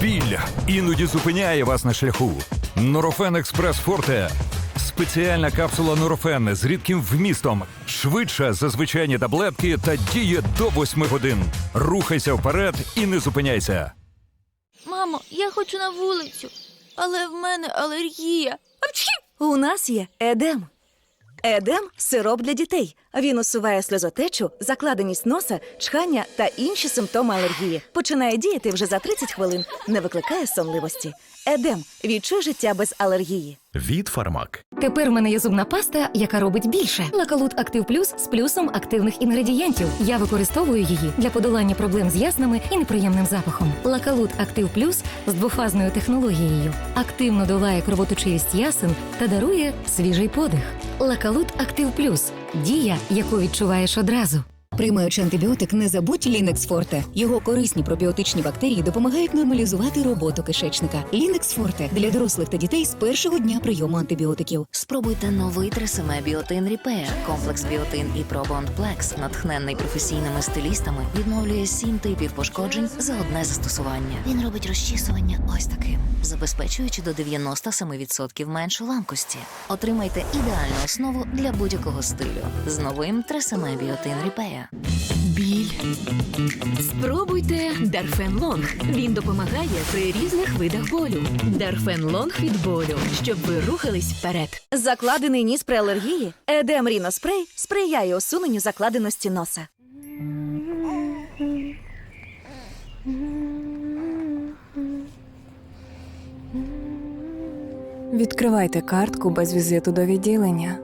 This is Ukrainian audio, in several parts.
Біль іноді зупиняє вас на шляху. Норофен Експрес Форте. Спеціальна капсула Норофен з рідким вмістом. Швидша за звичайні таблетки та діє до 8 годин. Рухайся вперед і не зупиняйся. Мамо, я хочу на вулицю, але в мене алергія. Апчхі! У нас є едем. Едем сироп для дітей. Він усуває сльозотечу, закладеність носа, чхання та інші симптоми алергії. Починає діяти вже за 30 хвилин, не викликає сонливості. Едем відчуй життя без алергії. Від Фармак. Тепер в мене є зубна паста, яка робить більше. Лакалут Актив Плюс з плюсом активних інгредієнтів. Я використовую її для подолання проблем з яснами і неприємним запахом. Лакалут Актив Плюс з двофазною технологією активно долає кровоточивість ясен та дарує свіжий подих. Лакалут Актив Плюс дія, яку відчуваєш одразу. Приймаючи антибіотик, не забудь Лінекс Форте. Його корисні пробіотичні бактерії допомагають нормалізувати роботу кишечника. Лінекс Форте для дорослих та дітей з першого дня прийому антибіотиків. Спробуйте новий тресеме біотин Ріпея. Комплекс біотин і Пробонд Плекс, натхненний професійними стилістами, відновлює сім типів пошкоджень за одне застосування. Він робить розчісування ось таким, забезпечуючи до 97% меншу ламкості. Отримайте ідеальну основу для будь-якого стилю з новим тресеме біотин Ріпея. Біль. Спробуйте Дарфен Лонг. Він допомагає при різних видах болю. Дарфен Лонг від болю, щоб ви рухались вперед. Закладений ніс при алергії. Едем Ріноспрей сприяє усуненню закладеності носа. Відкривайте картку без візиту до відділення.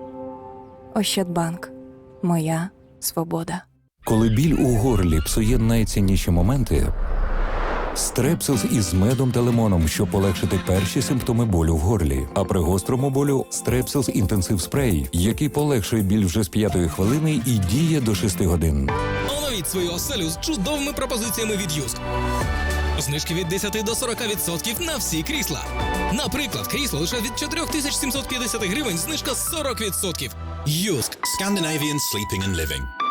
Ощадбанк. Моя свобода. Коли біль у горлі псує найцінніші моменти, стрепсилс із медом та лимоном, щоб полегшити перші симптоми болю в горлі. А при гострому болю стрепсилс інтенсив спрей, який полегшує біль вже з п'ятої хвилини і діє до 6 годин. Оновіть свою оселю з чудовими пропозиціями від Юск. Знижки від 10 до 40% на всі крісла. Наприклад, крісло лише від 4750 гривень, знижка 40%. Юск. Scandinavian Sleeping and Living.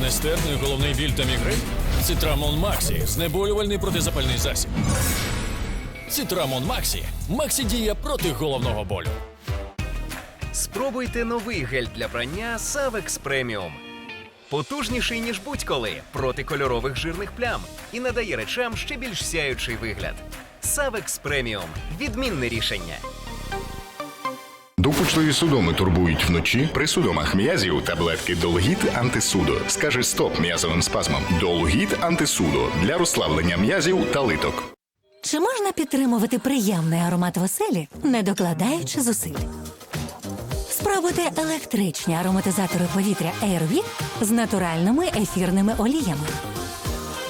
Нестерпний головний біль та мігрень? Цитрамон Максі. Знеболювальний протизапальний засіб. Цитрамон Максі. Максі діє проти головного болю. Спробуйте новий гель для прання Savex Premium. Потужніший, ніж будь-коли, проти кольорових жирних плям і надає речам ще більш сяючий вигляд. Savex Premium – відмінне рішення. Допучливі судоми турбують вночі. При судомах м'язів таблетки Долгіт антисудо. Скаже стоп м'язовим спазмам. Долгіт антисудо для розслаблення м'язів та литок. Чи можна підтримувати приємний аромат в оселі, не докладаючи зусиль? Спробуйте електричні ароматизатори повітря Airwick з натуральними ефірними оліями.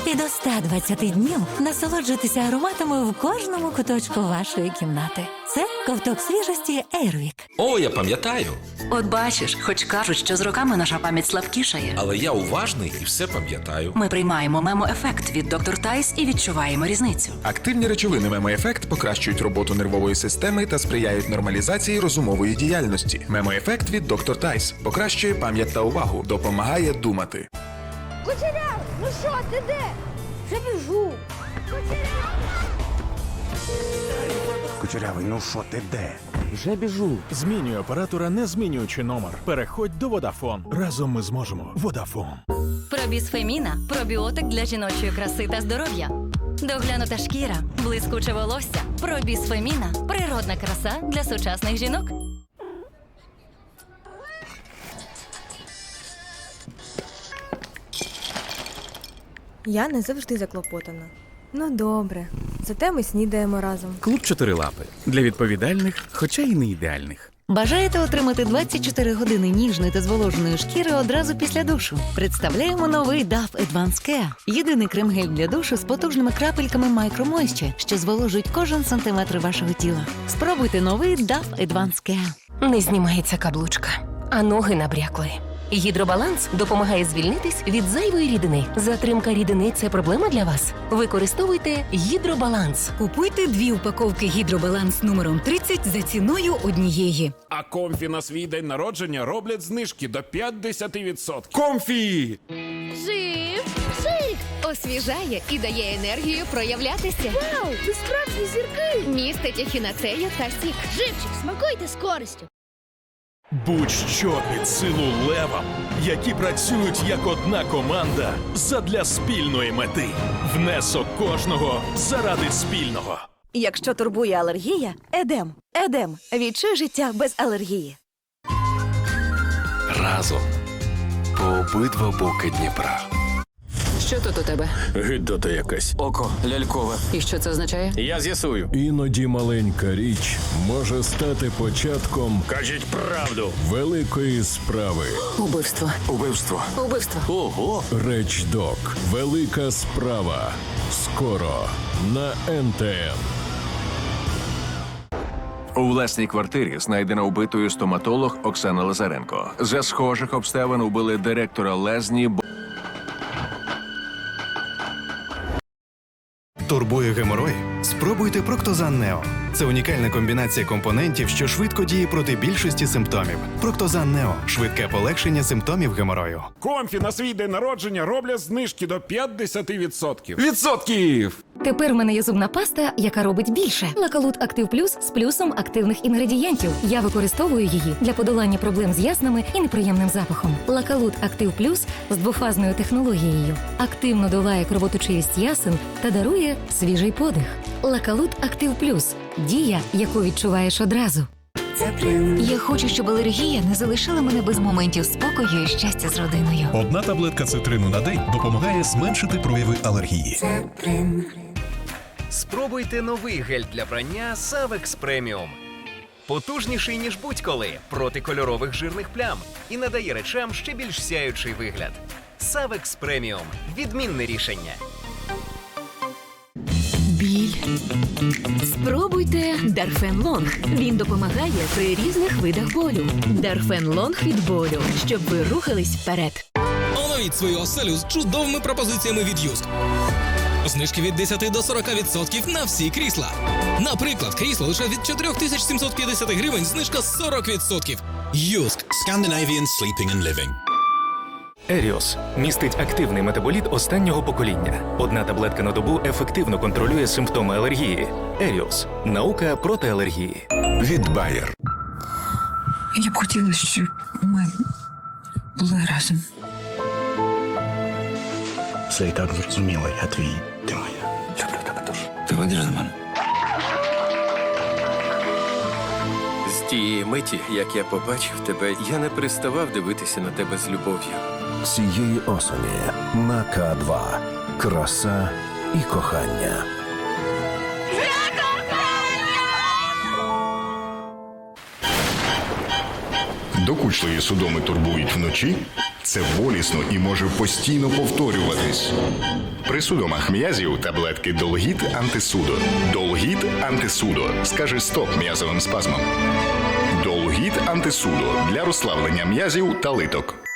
І до 120 днів насолоджуйтеся ароматами в кожному куточку вашої кімнати. Це ковток свіжості Airwick. О, я пам'ятаю. От бачиш, хоч кажуть, що з роками наша пам'ять слабкішає. Але я уважний і все пам'ятаю. Ми приймаємо мемо-ефект від доктор Тайс і відчуваємо різницю. Активні речовини мемоефект покращують роботу нервової системи та сприяють нормалізації розумової діяльності. Мемоефект від Доктор Тайс покращує пам'ять та увагу, допомагає думати. Кучеряв, ну що, ти де? Вже біжу. Кучерявий, ну що ти де? Вже біжу. Змінюй оператора, не змінюючи номер. Переходь до Водафон. Разом ми зможемо. Водафон. Пробіс Феміна пробіотик для жіночої краси та здоров'я. Доглянута шкіра, блискуче волосся. Пробіс Феміна природна краса для сучасних жінок. Я не завжди заклопотана. Ну добре, зате ми снідаємо разом. Клуб чотирилапи для відповідальних, хоча й не ідеальних. Бажаєте отримати 24 години ніжної та зволоженої шкіри одразу після душу? Представляємо новий DAF Advanced Care. Єдиний крем-гель для душу з потужними крапельками Moisture, що зволожують кожен сантиметр вашого тіла. Спробуйте новий DAF Advanced Care. Не знімається каблучка, а ноги набрякли. Гідробаланс допомагає звільнитись від зайвої рідини. Затримка рідини це проблема для вас. Використовуйте гідробаланс. Купуйте дві упаковки гідробаланс номером 30 за ціною однієї. А комфі на свій день народження роблять знижки до 50%. Комфі! Жив, жив. Освіжає і дає енергію проявлятися. Вау! Це справжні зірки! Містить ехінацею та сік. Живчик, смакуйте з користю. Будь-що під силу левам, які працюють як одна команда задля спільної мети. Внесок кожного заради спільного. Якщо турбує алергія, едем. Едем. Відчуй життя без алергії. Разом по обидва боки Дніпра. Що тут у тебе? Гидота якась. Око лялькове. І що це означає? Я з'ясую. Іноді маленька річ може стати початком. Кажіть правду. Великої справи. Убивство. Убивство. Убивство. Ого. Речдок. Велика справа. Скоро на НТН. У власній квартирі знайдено вбитою стоматолог Оксана Лазаренко. За схожих обставин убили директора лезні. Турбує геморой? Спробуйте Проктозан Нео. Це унікальна комбінація компонентів, що швидко діє проти більшості симптомів. Проктозан Нео швидке полегшення симптомів геморою. Комфі на свій день народження роблять знижки до 50%. Відсотків! Тепер в мене є зубна паста, яка робить більше. Лакалут Актив Плюс з плюсом активних інгредієнтів. Я використовую її для подолання проблем з яснами і неприємним запахом. Лакалут Актив Плюс з двофазною технологією активно долає кровоточивість ясен та дарує свіжий подих. Лакалут Актив Плюс дія, яку відчуваєш одразу. Я хочу, щоб алергія не залишила мене без моментів спокою і щастя з родиною. Одна таблетка цитрину на день допомагає зменшити прояви алергії. Спробуйте новий гель для прання Savex Premium. Потужніший, ніж будь-коли, проти кольорових жирних плям і надає речам ще більш сяючий вигляд. Savex Premium – відмінне рішення. Спробуйте Дарфен Лонг. Він допомагає при різних видах болю. Дарфен Лонг від болю, щоб ви рухались вперед. Оновіть свою оселю з чудовими пропозиціями від Юск. Знижки від 10 до 40% на всі крісла. Наприклад, крісло лише від 4750 гривень, знижка 40%. Юск. Scandinavian Sleeping and Living. Еріос містить активний метаболіт останнього покоління. Одна таблетка на добу ефективно контролює симптоми алергії. Еріос наука проти алергії. Від Bayer. Я б хотіла, щоб ми були разом. Це і так зрозуміло, я твій, ти моя. Люблю тебе дуже. Ти вийдеш за мене? З тієї миті, як я побачив тебе, я не переставав дивитися на тебе з любов'ю. Цієї осені на К2. Краса і кохання. Докучливі судоми турбують вночі. Це болісно і може постійно повторюватись. При судомах м'язів таблетки Долгіт антисудо. Долгіт антисудо. Скаже стоп м'язовим спазмам. Долгіт антисудо для розслаблення м'язів та литок.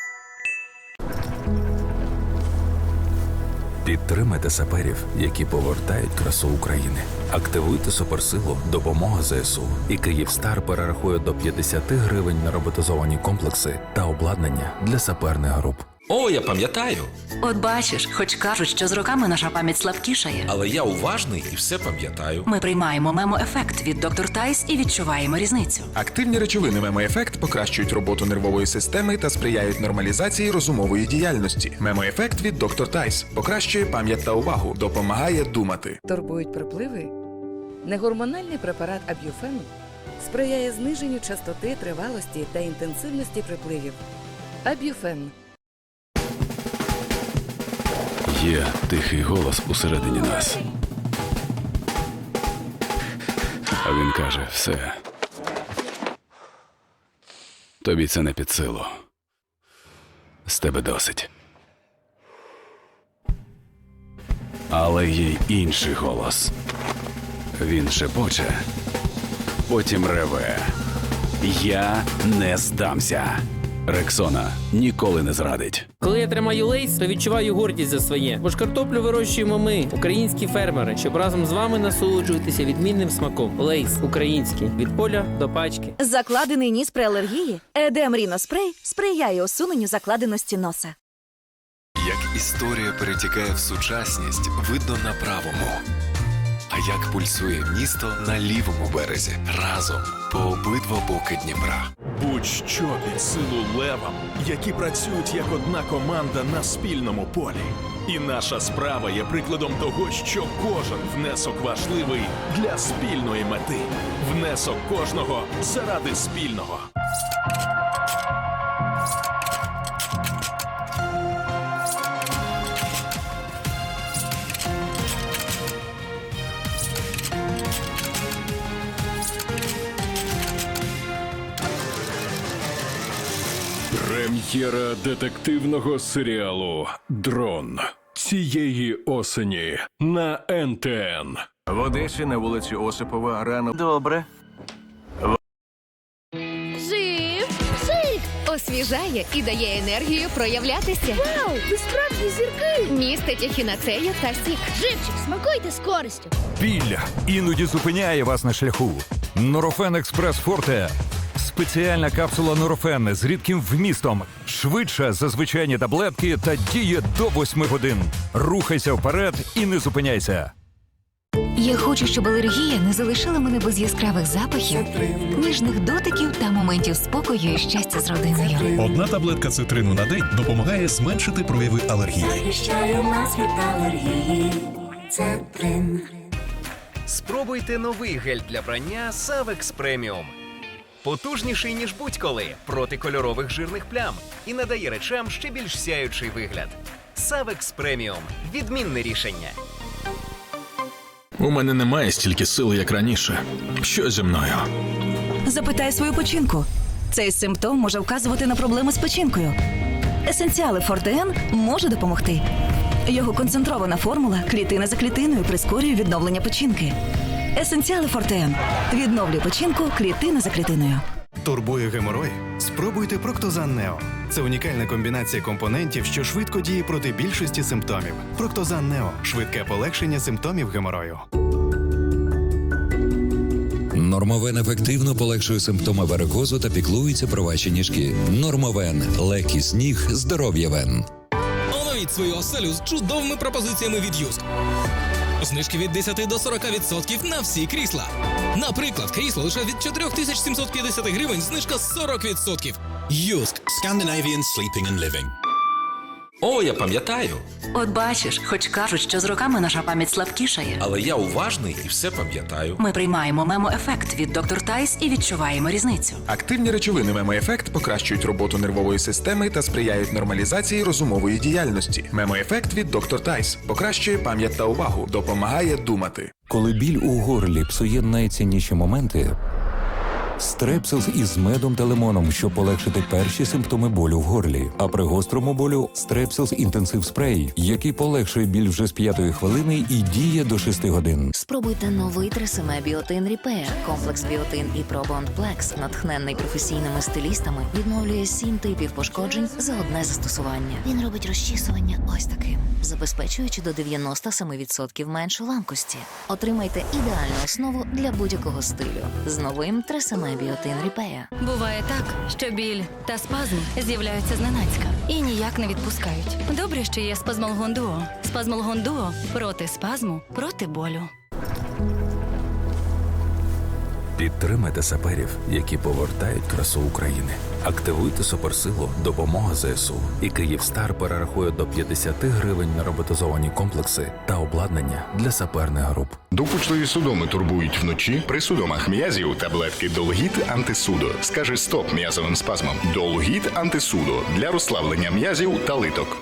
Підтримайте саперів, які повертають красу України. Активуйте суперсилу, допомога ЗСУ. І Київстар перерахує до 50 гривень на роботизовані комплекси та обладнання для саперних груп. О, я пам'ятаю. От бачиш, хоч кажуть, що з роками наша пам'ять слабкішає. Але я уважний і все пам'ятаю. Ми приймаємо мемо-ефект від доктор Тайс і відчуваємо різницю. Активні речовини мемоефект покращують роботу нервової системи та сприяють нормалізації розумової діяльності. Мемоефект від доктор Тайс покращує пам'ять та увагу, допомагає думати. Турбують припливи? Негормональний препарат Аб'юфен сприяє зниженню частоти, тривалості та інтенсивності припливів. Аб'юфен. Є тихий голос усередині нас. А він каже: все. Тобі це не під силу. З тебе досить. Але є інший голос. Він шепоче, потім реве. Я не здамся. Рексона ніколи не зрадить. Коли я тримаю лейс, то відчуваю гордість за своє. Бо ж картоплю вирощуємо ми, українські фермери, щоб разом з вами насолоджуватися відмінним смаком. Лейс український від поля до пачки. Закладений ніс при алергії. Едем Ріноспрей сприяє усуненню закладеності носа. Як Історія перетікає в сучасність, видно на правому. А як пульсує місто на лівому березі разом по обидва боки Дніпра. Будь-що під силу левам, які працюють як одна команда на спільному полі. І наша справа є прикладом того, що кожен внесок важливий для спільної мети. Внесок кожного заради спільного. Прем'єра детективного серіалу Дрон цієї осені на НТН. В Одесі на вулиці Осипова рано. Добре. Жив! Жив! Освіжає і дає енергію проявлятися. Вау! Ви справді зірки! Містить ехінацею та сік. Живчик, смакуйте з користю. Білля іноді зупиняє вас на шляху. Норофен Експрес Форте. Спеціальна капсула Норофен з рідким вмістом. Швидша за звичайні таблетки та діє до 8 годин. Рухайся вперед і не зупиняйся. Я хочу, щоб алергія не залишила мене без яскравих запахів, ніжних дотиків та моментів спокою і щастя з родиною. Одна таблетка цитрину на день допомагає зменшити прояви алергії. Захищаю нас від алергії. Цетрин. Спробуйте новий гель для прання Savex Premium. Потужніший, ніж будь-коли, проти кольорових жирних плям і надає речам ще більш сяючий вигляд. Savex Premium – відмінне рішення. У мене немає стільки сили, як раніше. Що зі мною? Запитай свою печінку. Цей симптом може вказувати на проблеми з печінкою. Есенціали Фортен може допомогти. Його концентрована формула клітина за клітиною прискорює відновлення печінки. Есенціали Фортен відновлює печінку клітина за клітиною. Турбує геморой? Спробуйте Проктозан Нео. Це унікальна комбінація компонентів, що швидко діє проти більшості симптомів. Проктозан Нео швидке полегшення симптомів геморою. Нормовен ефективно полегшує симптоми варикозу та піклується про ваші ніжки. Нормовен легкість ніг, здоров'я вен. Оновіть свою оселю з чудовими пропозиціями від Юск. Знижки від 10 до 40% на всі крісла. Наприклад, крісло лише від 4750 гривень, знижка 40%. Юск. Scandinavian Sleeping and Living. О, я пам'ятаю. От бачиш, хоч кажуть, що з роками наша пам'ять слабкішає. Але я уважний і все пам'ятаю. Ми приймаємо мемо-ефект від доктор Тайс і відчуваємо різницю. Активні речовини мемоефект покращують роботу нервової системи та сприяють нормалізації розумової діяльності. Мемоефект від доктор Тайс покращує пам'ять та увагу, допомагає думати. Коли біль у горлі псує найцінніші моменти. Стрепсилс із медом та лимоном, щоб полегшити перші симптоми болю в горлі. А при гострому болю Стрепсилс інтенсив спрей, який полегшує біль вже з п'ятої хвилини і діє до 6 годин. Спробуйте новий тресеме Біотин Ріпея. Комплекс Біотин і Пробонд Плекс, натхненний професійними стилістами, відновлює сім типів пошкоджень за одне застосування. Він робить розчісування ось таким, забезпечуючи до 97% менше ламкості. Отримайте ідеальну основу для будь-якого стилю з новим тресеме Біотин Ріпея. Буває так, що біль та спазм з'являються зненацька і ніяк не відпускають. Добре, що є спазмолгон дуо. Спазмолгон дуо проти спазму, проти болю. Підтримайте саперів, які повертають красу України. Активуйте суперсилу Допомога ЗСУ. І Київстар перерахує до 50 гривень на роботизовані комплекси та обладнання для саперних груп. Докучливі судоми турбують вночі. При судомах м'язів таблетки Долгіт антисудо. Скаже стоп м'язовим спазмам. Долгіт антисудо для розслаблення м'язів та литок.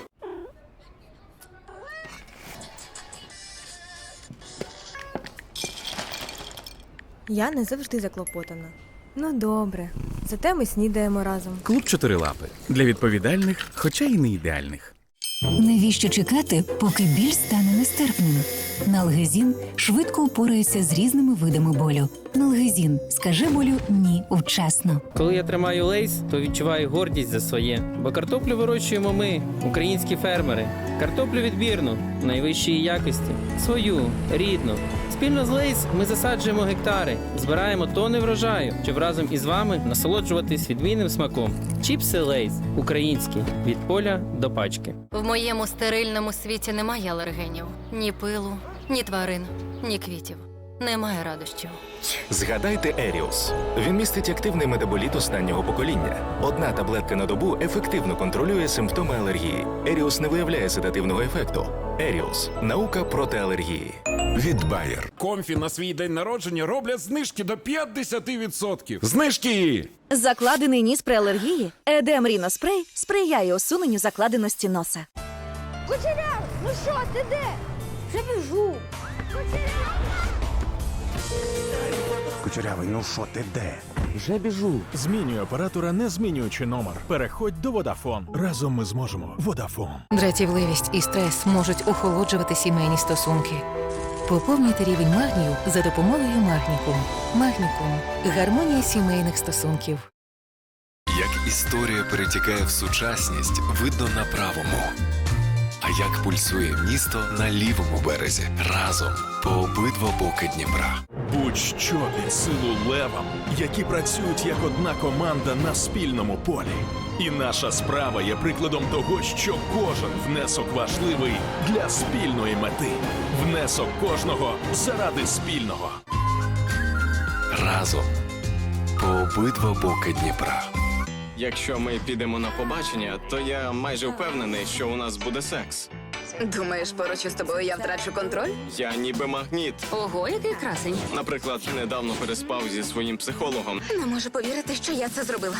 Я не завжди заклопотана. Ну добре, зате ми снідаємо разом. Клуб чотирилапи для відповідальних, хоча й не ідеальних. Навіщо чекати, поки біль стане нестерпним? Налгезін швидко упорається з різними видами болю. Налгезін. Скажи болю ні вчасно. Коли я тримаю лейс, то відчуваю гордість за своє. Бо картоплю вирощуємо ми, українські фермери. Картоплю відбірну, найвищої якості, свою, рідну. Спільно з лейс ми засаджуємо гектари, збираємо тони врожаю, щоб разом із вами насолоджуватись відмінним смаком. Чіпси лейс українські від поля до пачки. В моєму стерильному світі немає алергенів, ні пилу, ні тварин, ні квітів. Немає радощів. Згадайте Еріус. Він містить активний метаболіт останнього покоління. Одна таблетка на добу ефективно контролює симптоми алергії. Еріус не виявляє седативного ефекту. Еріус наука проти алергії. Від Bayer. Комфі на свій день народження роблять знижки до 50%. Знижки! Закладений ніс при алергії. Едем Ріноспрей сприяє усуненню закладеності носа. Кучеряв, ну що, ти де? Вже біжу. Кучерявий, ну що ти де? Вже біжу. Змінюй оператора, не змінюючи номер. Переходь до Водафон. Разом ми зможемо. Водафон. Дратівливість і стрес можуть охолоджувати сімейні стосунки. Поповнюйте рівень магнію за допомогою Магнікум. Магнікум гармонія сімейних стосунків. Як історія перетікає в сучасність, видно на правому. А як пульсує місто на лівому березі разом по обидва боки Дніпра. Будь-що під силу левам, які працюють як одна команда на спільному полі. І наша справа є прикладом того, що кожен внесок важливий для спільної мети. Внесок кожного заради спільного. Разом по обидва боки Дніпра. Якщо ми підемо на побачення, то я майже впевнений, що у нас буде секс. Думаєш, поруч із тобою я втрачу контроль? Я ніби магніт. Ого, який красень. Наприклад, недавно переспав зі своїм психологом. Не можу повірити, що я це зробила.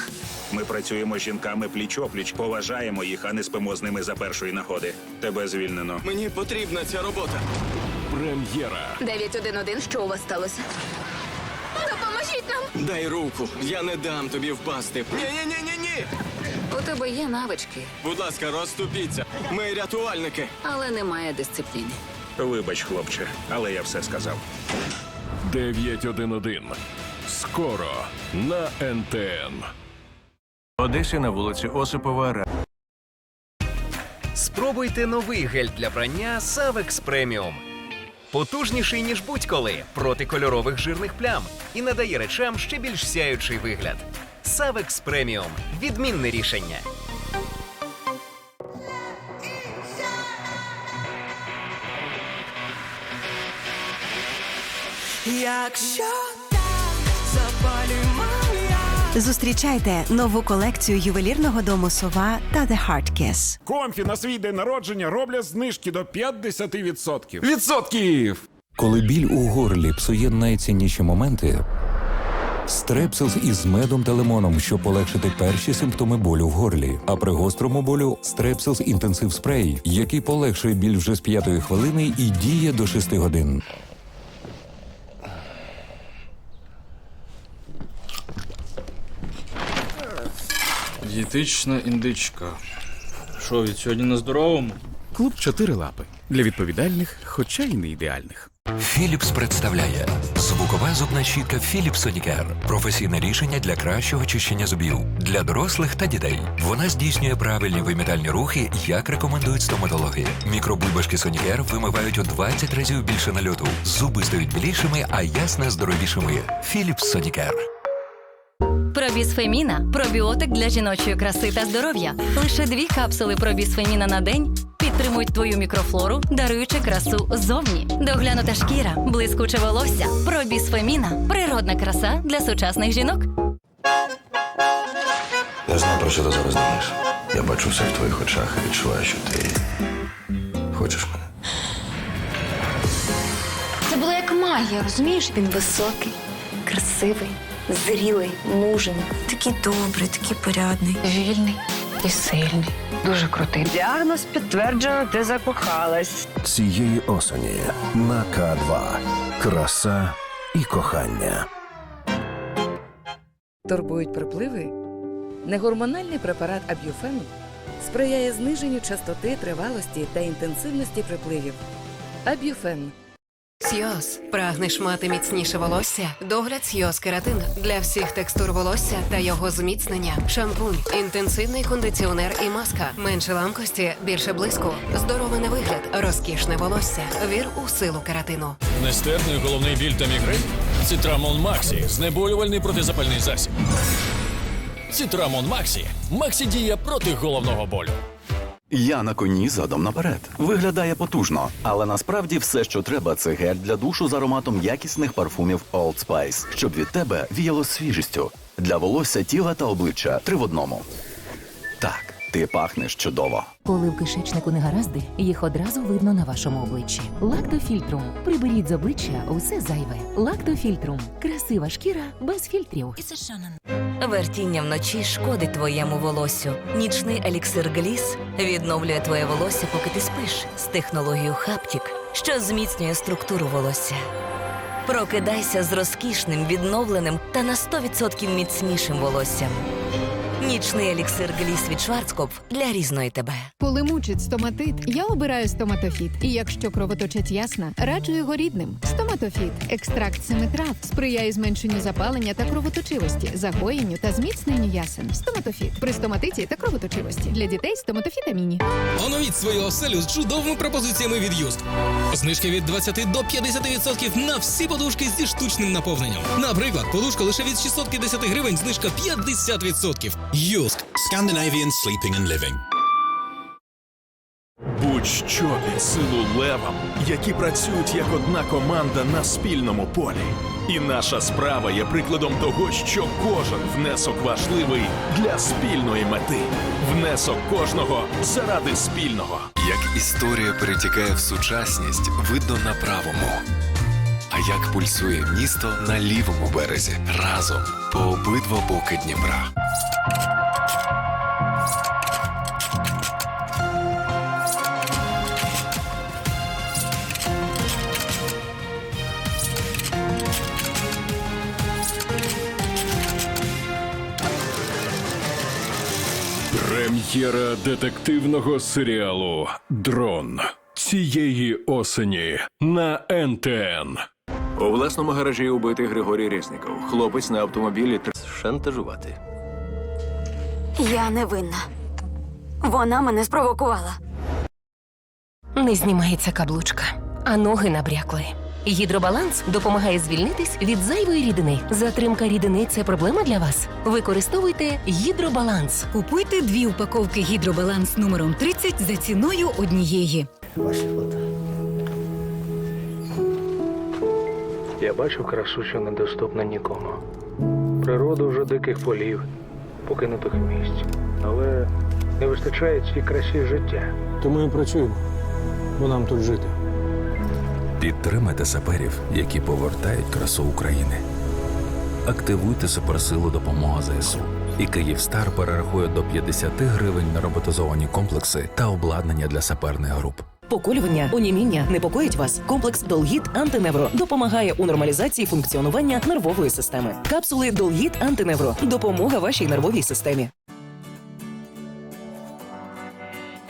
Ми працюємо з жінками пліч-опліч, поважаємо їх, а не спимо з ними за першої нагоди. Тебе звільнено. Мені потрібна ця робота. Прем'єра. 911, що у вас сталося? Дай руку, я не дам тобі впасти. Ні, ні, ні, ні, ні. У тебе є навички, Будь ласка, розступіться. Ми рятувальники. але немає дисципліни. Вибач, хлопче, але я все сказав. 911. Скоро на НТН. Одесі на вулиці Осипова Ра- Спробуйте новий гель для прання Savex Premium. Потужніший, ніж будь-коли, проти кольорових жирних плям і надає речам ще більш сяючий вигляд. Савекс преміум – відмінне рішення. Якщо так запалюємо Зустрічайте нову колекцію ювелірного дому Сова та The Heart Kiss. Комфі на свій день народження роблять знижки до 50%. Відсотків! Коли біль у горлі псує найцінніші моменти. Стрепсилс із медом та лимоном, щоб полегшити перші симптоми болю в горлі. А при гострому болю Стрепсилс інтенсив спрей, який полегшує біль вже з п'ятої хвилини і діє до 6 годин. Дієтична індичка. Що, від сьогодні на здоровому? Клуб чотири лапи для відповідальних, хоча й не ідеальних. Філіпс представляє звукова зубна щітка Philips Sonicare. Професійне рішення для кращого чищення зубів для дорослих та дітей. Вона здійснює правильні вимітальні рухи, як рекомендують стоматологи. Мікробульбашки Sonicare вимивають у 20 разів більше нальоту. Зуби стають білішими, а ясна здоровішими. Philips Sonicare. Пробісфеміна пробіотик для жіночої краси та здоров'я. Лише дві капсули пробісфеміна на день підтримують твою мікрофлору, даруючи красу ззовні. Доглянута шкіра, блискуче волосся. Пробісфеміна природна краса для сучасних жінок. Я знаю, про що ти зараз думаєш. Я бачу все в твоїх очах і відчуваю, що ти хочеш мене. Це було як магія, розумієш? Він високий, красивий, зрілий, мужений. Такий добрий, такий порядний. Вільний і сильний. Дуже крутий. Діагноз підтверджено, ти закохалась. Цієї осені на К2. Краса і кохання. Турбують припливи? Негормональний препарат Аб'юфен сприяє зниженню частоти, тривалості та інтенсивності припливів. Аб'юфен Сйоз. Прагнеш мати міцніше волосся? Догляд Сйоз кератин для всіх текстур волосся та його зміцнення. Шампунь, інтенсивний кондиціонер і маска. Менше ламкості, більше блиску. Здоровий на вигляд, розкішне волосся. Вір у силу кератину. Нестерпний головний біль та мігрень? Цитрамон Максі. Знеболювальний протизапальний засіб. Цитрамон Максі. Максі діє проти головного болю. Я на коні задом наперед. Виглядає потужно, але насправді все, що треба, це гель для душу з ароматом якісних парфумів Old Spice, щоб від тебе віяло свіжістю. Для волосся, тіла та обличчя три в одному. Так, ти пахнеш чудово. Коли в кишечнику негаразди, їх одразу видно на вашому обличчі. Лактофільтрум. Приберіть з обличчя усе зайве. Лактофільтрум. Красива шкіра без фільтрів. Вертіння вночі шкодить твоєму волосю. Нічний еліксир Гліс відновлює твоє волосся, поки ти спиш з технологією Хаптік, що зміцнює структуру волосся. Прокидайся з розкішним, відновленим та на 100% міцнішим волоссям. Нічний еліксир Гліс від Шварцкопф для різної тебе. Коли мучить стоматит, я обираю стоматофіт. І якщо кровоточать ясна, раджу його рідним. Стоматофіт екстракт семи трав сприяє зменшенню запалення та кровоточивості, загоєнню та зміцненню ясен. Стоматофіт при стоматиті та кровоточивості для дітей стоматофіт Аміні. Оновіть свою оселю з чудовими пропозиціями від Юск. Знижки від 20 до 50% на всі подушки зі штучним наповненням. Наприклад, подушка лише від 650 гривень, знижка 50%. Юск. Scandinavian Sleeping and Living. Будь-що під силу левам, які працюють як одна команда на спільному полі. І наша справа є прикладом того, що кожен внесок важливий для спільної мети. Внесок кожного заради спільного. Як історія перетікає в сучасність, видно на правому. А як пульсує місто на лівому березі разом по обидва боки Дніпра. Прем'єра детективного серіалу Дрон цієї осені на НТН. У власному гаражі убитий Григорій Резніков. Хлопець на автомобілі тр- шантажувати. Я не винна. Вона мене спровокувала. Не знімається каблучка, а ноги набрякли. Гідробаланс допомагає звільнитись від зайвої рідини. Затримка рідини це проблема для вас. Використовуйте гідробаланс. Купуйте дві упаковки гідробаланс номером 30 за ціною однієї. Я бачу красу, що недоступна нікому. Природу вже диких полів, покинутих місць. Але не вистачає цій красі життя. Тому і працюємо, бо нам тут жити. Підтримайте саперів, які повертають красу України. Активуйте суперсилу допомога ЗСУ. І Київстар перерахує до 50 гривень на роботизовані комплекси та обладнання для саперних груп. Поколювання, оніміння непокоїть вас. Комплекс Долгіт Антиневро допомагає у нормалізації функціонування нервової системи. Капсули Долгіт Антиневро допомога вашій нервовій системі.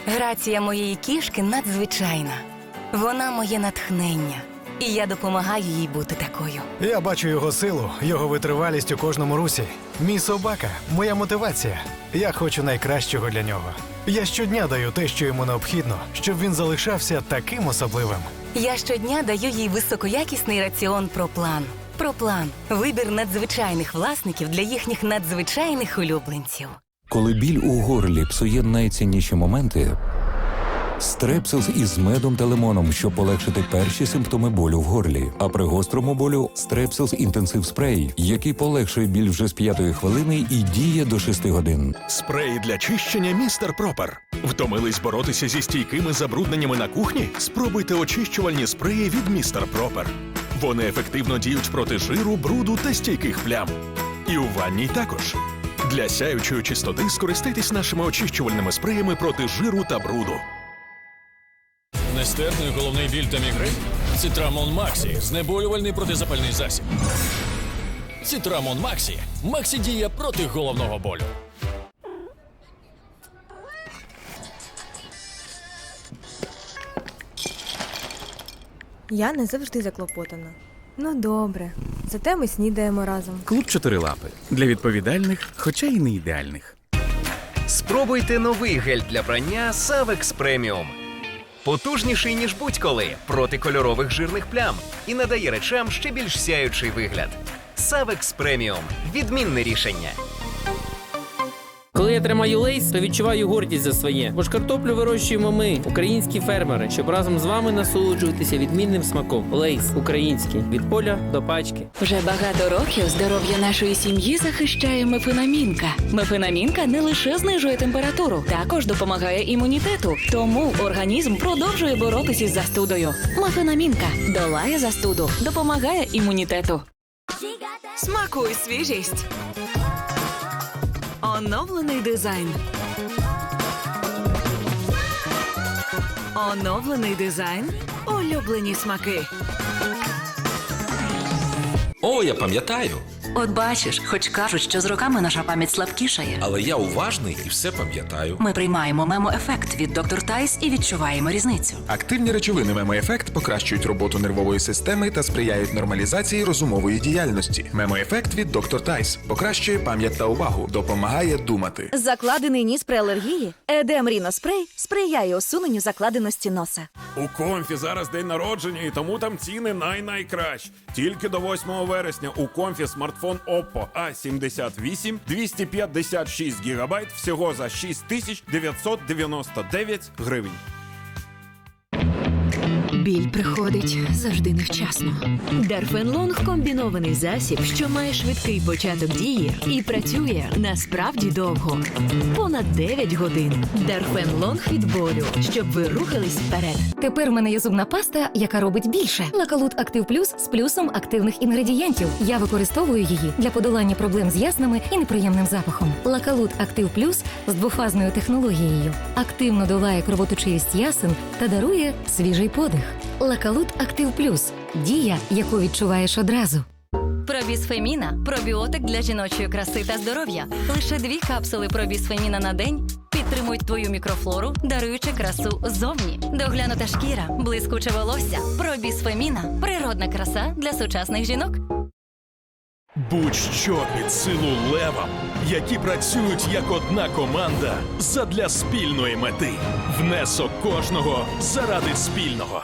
Грація моєї кішки надзвичайна. Вона моє натхнення. І я допомагаю їй бути такою. Я бачу його силу, його витривалість у кожному русі. Мій собака, моя мотивація. Я хочу найкращого для нього. Я щодня даю те, що йому необхідно, щоб він залишався таким особливим. Я щодня даю їй високоякісний раціон Проплан. Проплан вибір надзвичайних власників для їхніх надзвичайних улюбленців. Коли біль у горлі псує найцінніші моменти. Стрепсилс із медом та лимоном, щоб полегшити перші симптоми болю в горлі. А при гострому болю Стрепсилс інтенсив спрей, який полегшує біль вже з п'ятої хвилини і діє до шести годин. Спрей для чищення містер Пропер. Втомились боротися зі стійкими забрудненнями на кухні? Спробуйте очищувальні спреї від містер Пропер. Вони ефективно діють проти жиру, бруду та стійких плям. І у ванній також. Для сяючої чистоти скористайтесь нашими очищувальними спреями проти жиру та бруду. Нестерпний головний біль та мігрень? Цитрамон Максі. Знеболювальний протизапальний засіб. Цитрамон Максі. Максі діє проти головного болю. Я не завжди заклопотана. Ну добре, зате ми снідаємо разом. Клуб чотирилапи для відповідальних, хоча й не ідеальних. Спробуйте новий гель для прання Savex Premium. Потужніший, ніж будь-коли, проти кольорових жирних плям і надає речам ще більш сяючий вигляд. Савекс преміум – відмінне рішення. Коли я тримаю лейс, то відчуваю гордість за своє. Бо ж картоплю вирощуємо ми, українські фермери, щоб разом з вами насолоджуватися відмінним смаком. Лейс український від поля до пачки. Вже багато років здоров'я нашої сім'ї захищає мефенамінка. Мефенамінка не лише знижує температуру, також допомагає імунітету. Тому організм продовжує боротися із застудою. Мефенамінка долає застуду, допомагає імунітету. Смакуй свіжість. Оновлений дизайн. Оновлений дизайн. Улюблені смаки. О, я пам'ятаю. От бачиш, хоч кажуть, що з роками наша пам'ять слабкішає. Але я уважний і все пам'ятаю. Ми приймаємо мемо-ефект від доктор Тайс і відчуваємо різницю. Активні речовини мемоефект покращують роботу нервової системи та сприяють нормалізації розумової діяльності. Мемоефект від доктор Тайс покращує пам'ять та увагу, допомагає думати. Закладений ніс при алергії. Едем Ріноспрей сприяє усуненню закладеності носа. У Комфі зараз день народження, і тому там ціни най-найкращі. Тільки до 8 вересня у Комфі смартфон Oppo A78 256 гігабайт всього за 6999 гривень. Біль приходить завжди невчасно. Дарфенлонг комбінований засіб, що має швидкий початок дії і працює насправді довго. Понад 9 годин. Дарфенлонг від болю, щоб ви рухались вперед. Тепер в мене є зубна паста, яка робить більше. Лакалут Актив Плюс з плюсом активних інгредієнтів. Я використовую її для подолання проблем з яснами і неприємним запахом. Лакалут Актив Плюс з двофазною технологією активно долає кровоточивість ясен та дарує свіжий подих. Лакалут Актив Плюс дія, яку відчуваєш одразу. Пробісфеміна пробіотик для жіночої краси та здоров'я. Лише дві капсули пробісфеміна на день підтримують твою мікрофлору, даруючи красу зовні. Доглянута шкіра, блискуче волосся. Пробісфеміна природна краса для сучасних жінок. Будь-що під силу левам, які працюють як одна команда задля спільної мети. Внесок кожного заради спільного.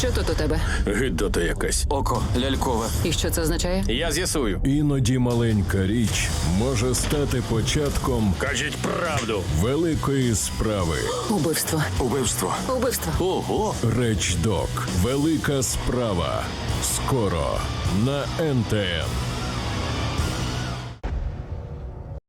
Що тут у тебе? Гидота якась. Око лялькове. І що це означає? Я з'ясую. Іноді маленька річ може стати початком Кажіть правду. великої справи. Убивство. Убивство. Убивство. Ого. Речдок. Велика справа. Скоро на НТН.